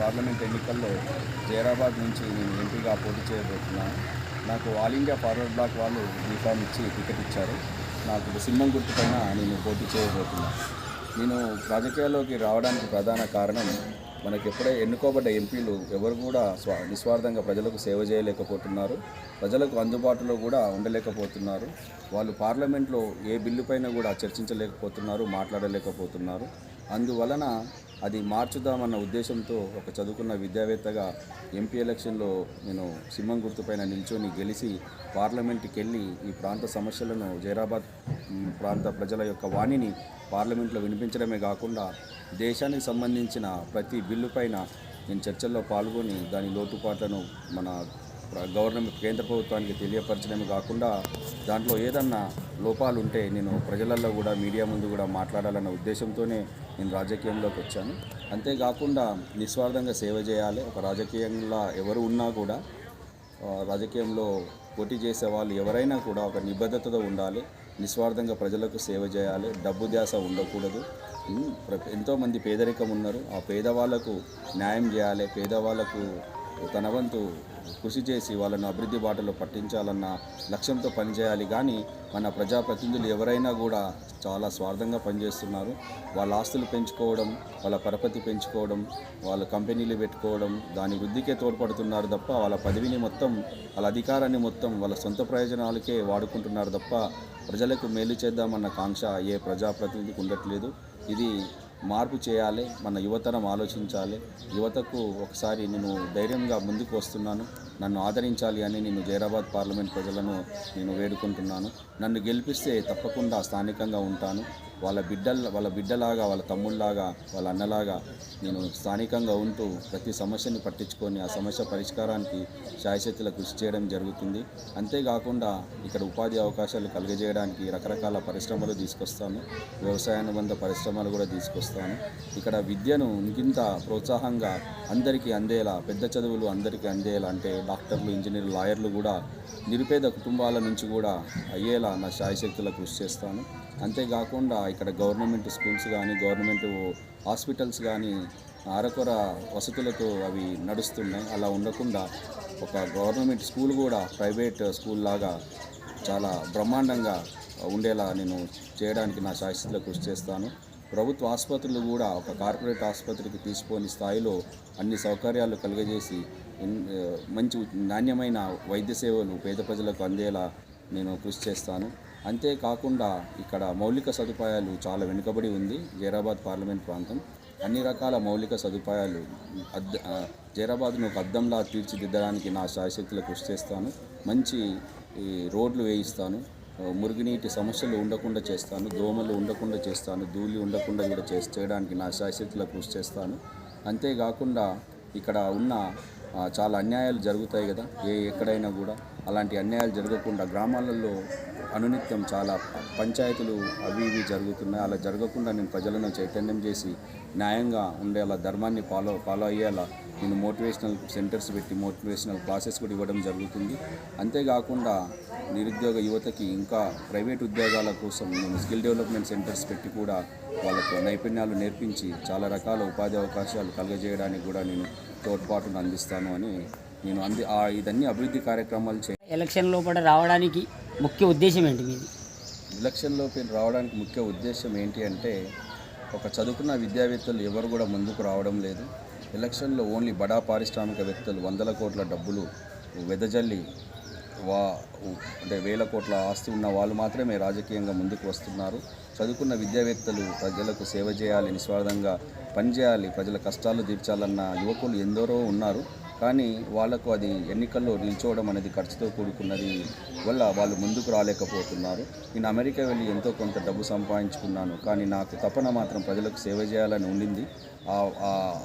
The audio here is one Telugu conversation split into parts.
పార్లమెంట్ ఎన్నికల్లో జైరాబాద్ నుంచి నేను ఎంపీగా పోటీ చేయబోతున్నాను నాకు ఆల్ ఇండియా ఫార్వర్డ్ బ్లాక్ వాళ్ళు యూనిఫామ్ ఇచ్చి టికెట్ ఇచ్చారు. నాకు సింహం గుర్తుపైన నేను పోటీ చేయబోతున్నాను నేను రాజకీయాల్లోకి రావడానికి ప్రధాన కారణం మనకి ఎప్పుడే ఎన్నుకోబడ్డ ఎంపీలు ఎవరు కూడా స్వా నిస్వార్థంగా ప్రజలకు సేవ చేయలేకపోతున్నారు. ప్రజలకు అందుబాటులో కూడా ఉండలేకపోతున్నారు. వాళ్ళు పార్లమెంట్లో ఏ బిల్లు పైన కూడా చర్చించలేకపోతున్నారు మాట్లాడలేకపోతున్నారు. అందువలన అది మార్చుదామన్న ఉద్దేశంతో ఒక చదువుకున్న విద్యావేత్తగా ఎంపీ ఎలక్షన్లో నేను సింహం గుర్తుపైన నిల్చొని గెలిచి పార్లమెంట్కి వెళ్ళి ఈ ప్రాంత సమస్యలను జైరాబాద్ ప్రాంత ప్రజల యొక్క వాణిని పార్లమెంట్లో వినిపించడమే కాకుండా దేశానికి సంబంధించిన ప్రతి బిల్లు పైన నేను చర్చల్లో పాల్గొని దాని లోటుపాట్లను మన గవర్నమెంట్ కేంద్ర ప్రభుత్వానికి తెలియపరచడమే కాకుండా దాంట్లో ఏదన్నా లోపాలుంటే నేను ప్రజలలో కూడా మీడియా ముందు కూడా మాట్లాడాలన్న ఉద్దేశంతోనే నేను రాజకీయంలోకి వచ్చాను. అంతేకాకుండా నిస్వార్థంగా సేవ చేయాలి. ఒక రాజకీయంలో ఎవరు ఉన్నా కూడా రాజకీయంలో పోటీ చేసే వాళ్ళు ఎవరైనా కూడా ఒక నిబద్ధతతో ఉండాలి. నిస్వార్థంగా ప్రజలకు సేవ చేయాలి. డబ్బు ధ్యాస ఉండకూడదు. ఎంతోమంది పేదరికం ఉన్నారు. ఆ పేదవాళ్ళకు న్యాయం చేయాలి. పేదవాళ్ళకు తన వంతు కృషి చేసి వాళ్ళను అభివృద్ధి బాటలో పట్టించాలన్న లక్ష్యంతో పనిచేయాలి. కానీ మన ప్రజాప్రతినిధులు ఎవరైనా కూడా చాలా స్వార్థంగా పనిచేస్తున్నారు. వాళ్ళ ఆస్తులు పెంచుకోవడం వాళ్ళ పరపతి పెంచుకోవడం వాళ్ళ కంపెనీలు పెట్టుకోవడం దాని వృద్ధికే తోడ్పడుతున్నారు తప్ప వాళ్ళ పదవిని మొత్తం వాళ్ళ అధికారాన్ని మొత్తం వాళ్ళ సొంత ప్రయోజనాలకే వాడుకుంటున్నారు తప్ప ప్రజలకు మేలు చేద్దామన్న కాంక్ష ఏ ప్రజాప్రతినిధికి ఉండట్లేదు. ఇది మార్పు చేయాలి మన యువతరం ఆలోచించాలి. యువతకు ఒకసారి నేను ధైర్యంగా ముందుకు వస్తున్నాను. నన్ను ఆదరించాలి అని నేను జైరాబాద్ పార్లమెంట్ ప్రజలను నేను వేడుకుంటున్నాను. నన్ను గెలిపిస్తే తప్పకుండా స్థానికంగా ఉంటాను. వాళ్ళ బిడ్డల వాళ్ళ బిడ్డలాగా వాళ్ళ తమ్ముళ్ళలాగా వాళ్ళ అన్నలాగా నేను స్థానికంగా ఉంటూ ప్రతి సమస్యని పట్టించుకొని ఆ సమస్య పరిష్కారానికి శాయశక్తుల కృషి చేయడం జరుగుతుంది. అంతేకాకుండా ఇక్కడ ఉపాధి అవకాశాలు కలిగజేయడానికి రకరకాల పరిశ్రమలు తీసుకొస్తాను. వ్యవసాయానుబంధ పరిశ్రమలు కూడా తీసుకొస్తాను. ఇక్కడ విద్యను ఇంకింత ప్రోత్సాహంగా అందరికీ అందేలా పెద్ద చదువులు అందరికీ అందేలా అంటే డాక్టర్లు ఇంజనీర్లు లాయర్లు కూడా నిరుపేద కుటుంబాల నుంచి కూడా అయ్యేలా నా శాయశక్తుల కృషి చేస్తాను. అంతేకాకుండా ఇక్కడ గవర్నమెంట్ స్కూల్స్ కానీ గవర్నమెంట్ హాస్పిటల్స్ కానీ అరకొర వసతులతో అవి నడుస్తున్నాయి. అలా ఉండకుండా ఒక గవర్నమెంట్ స్కూల్ కూడా ప్రైవేట్ స్కూల్ లాగా చాలా బ్రహ్మాండంగా ఉండేలా నేను చేయడానికి నా శాయశక్తుల కృషి చేస్తాను. ప్రభుత్వ ఆసుపత్రులు కూడా ఒక కార్పొరేట్ ఆసుపత్రికి తీసుకొని స్థాయిలో అన్ని సౌకర్యాలు కలుగజేసి మంచి నాణ్యమైన వైద్య సేవలు పేద ప్రజలకు అందేలా నేను కృషి చేస్తాను. అంతేకాకుండా ఇక్కడ మౌలిక సదుపాయాలు చాలా వెనుకబడి ఉంది జైరాబాద్ పార్లమెంట్ ప్రాంతం. అన్ని రకాల మౌలిక సదుపాయాలు అద్ద జైరాబాద్ను ఒక అద్దంలా తీర్చిదిద్దడానికి నా శాయశక్తులు కృషి చేస్తాను. మంచి ఈ రోడ్లు వేయిస్తాను. మురుగునీటి సమస్యలు ఉండకుండా చేస్తాను. దోమలు ఉండకుండా చేస్తాను. ధూళి ఉండకుండా కూడా చేసి చేయడానికి నా శాయశక్తుల కృషి చేస్తాను. అంతేకాకుండా ఇక్కడ ఉన్న చాలా అన్యాయాలు జరుగుతాయి కదా ఏ ఎక్కడైనా కూడా అలాంటి అన్యాయాలు జరగకుండా గ్రామాలలో అనునిత్యం చాలా పంచాయతీలు అవి ఇవి జరుగుతున్నాయి. అలా జరగకుండా నేను ప్రజలను చైతన్యం చేసి న్యాయంగా ఉండేలా ధర్మాన్ని ఫాలో ఫాలో అయ్యేలా నేను మోటివేషనల్ సెంటర్స్ పెట్టి మోటివేషనల్ క్లాసెస్ కూడా ఇవ్వడం జరుగుతుంది. అంతేకాకుండా నిరుద్యోగ యువతకి ఇంకా ప్రైవేట్ ఉద్యోగాల కోసం నేను స్కిల్ డెవలప్మెంట్ సెంటర్స్ పెట్టి కూడా వాళ్ళకు నైపుణ్యాలు నేర్పించి చాలా రకాల ఉపాధి అవకాశాలు కలుగజేయడానికి కూడా నేను తోడ్పాటును అందిస్తాను అని నేను అంది ఆ ఇదన్నీ అభివృద్ధి కార్యక్రమాలు చే ఎలక్షన్ లోపల రావడానికి ముఖ్య ఉద్దేశం ఏంటి మీది? ఎలక్షన్లోకి రావడానికి ముఖ్య ఉద్దేశం ఏంటి అంటే ఒక చదువుకున్న విద్యావేత్తలు ఎవరు కూడా ముందుకు రావడం లేదు. ఎలక్షన్లో ఓన్లీ బడా పారిశ్రామికవేత్తలు వందల కోట్ల డబ్బులు వెదజల్లి వా అంటే వేల కోట్ల ఆస్తి ఉన్న వాళ్ళు మాత్రమే రాజకీయంగా ముందుకు వస్తున్నారు. చదువుకున్న విద్యావేత్తలు ప్రజలకు సేవ చేయాలి నిస్వార్థంగా పనిచేయాలి ప్రజల కష్టాలు తీర్చాలన్న యువకులు ఎందరో ఉన్నారు. కానీ వాళ్ళకు అది ఎన్నికల్లో నిల్చోవడం అనేది ఖర్చుతో కూడుకున్నది వల్ల వాళ్ళు ముందుకు రాలేకపోతున్నారు. నేను అమెరికా వెళ్ళి ఎంతో కొంత డబ్బు సంపాదించుకున్నాను. కానీ నాకు తపన మాత్రం ప్రజలకు సేవ చేయాలని ఉండింది. ఆ-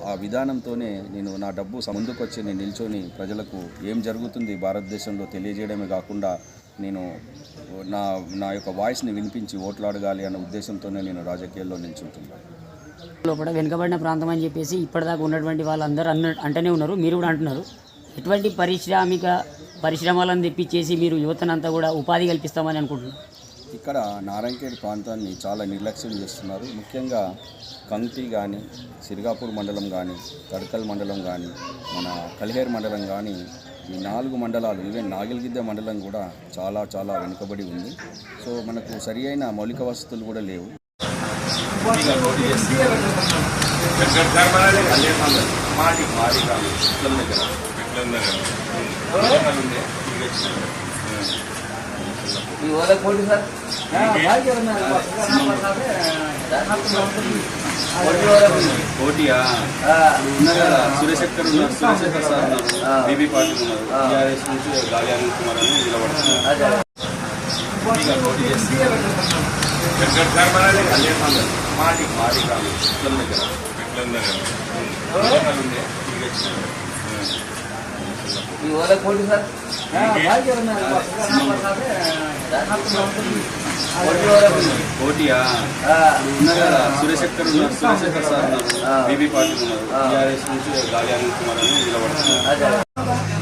ఆ- విధానంతోనే నేను నా డబ్బు స- ముందుకు వచ్చి నేను నిల్చొని ప్రజలకు ఏం జరుగుతుంది భారతదేశంలో తెలియజేయడమే కాకుండా నేను నా నా యొక్క వాయిస్ని వినిపించి ఓట్లు అడగాలి అన్న ఉద్దేశంతోనే నేను రాజకీయాల్లో నిల్చుంటున్నాను. లోపల వెనుకబడిన ప్రాంతం అని చెప్పేసి ఇప్పటిదాకా ఉన్నటువంటి వాళ్ళందరూ అన్న అంటనే ఉన్నారు. మీరు కూడా అంటున్నారు. ఎటువంటి పారిశ్రామిక పరిశ్రమలను తెప్పించేసి మీరు యువతనంతా కూడా ఉపాధి కల్పిస్తామని అనుకుంటున్నారు? ఇక్కడ నారాయణఖేడ్ ప్రాంతాన్ని చాలా నిర్లక్ష్యం చేస్తున్నారు. ముఖ్యంగా కంతి కానీ సిరిగాపూర్ మండలం కానీ తడకల్ మండలం కానీ మన కలిహేర్ మండలం కానీ ఈ నాలుగు మండలాలు ఈవెన్ నాగిల్గిద్ద మండలం కూడా చాలా చాలా వెనుకబడి ఉంది. సో మనకు సరి అయిన మౌలిక వసతులు కూడా లేవు. పోటీయా ఉన్నారు కదా సురేశక్కర్ ఉన్నారు సురేశక్కర్ సార్ ఉన్నారు బీబీ పాటిల్ ఉన్నారు టీఆర్ఎస్ నుంచి గాలి అనిల్ కుమార్ అని నిలబడుతున్నారు పోటీ చేస్తున్నారు మాటి మాటి కాదు ఇట్ల దగ్గర లోకల్ ఉండే తిరిగొచ్చినారు. పోటీయా ఉన్నారు కదా సురేశక్కర్ ఉన్నారు సురేశక్కర్ సార్ ఉన్నారు బీబీ పాటిల్ ఉన్నారు టీఆర్ఎస్ నుంచి గాలి అనిల్ కుమార్ అని నిలబడుతున్నారు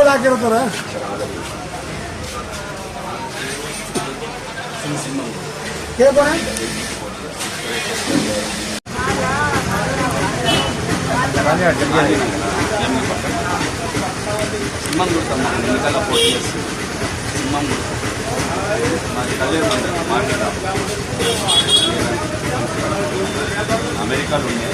ಲಿಂಬು ಹಾಕಿರ್ತಾರ ಕೇಳ್ಬೋಣ సింహం గుర్తమ్మ ఎన్నికల పోటీ చేస్తుంది సింహం గుర్తు మాది కళ్యాణ్ మండలం మార్కెట్ అమెరికాలో ఉండే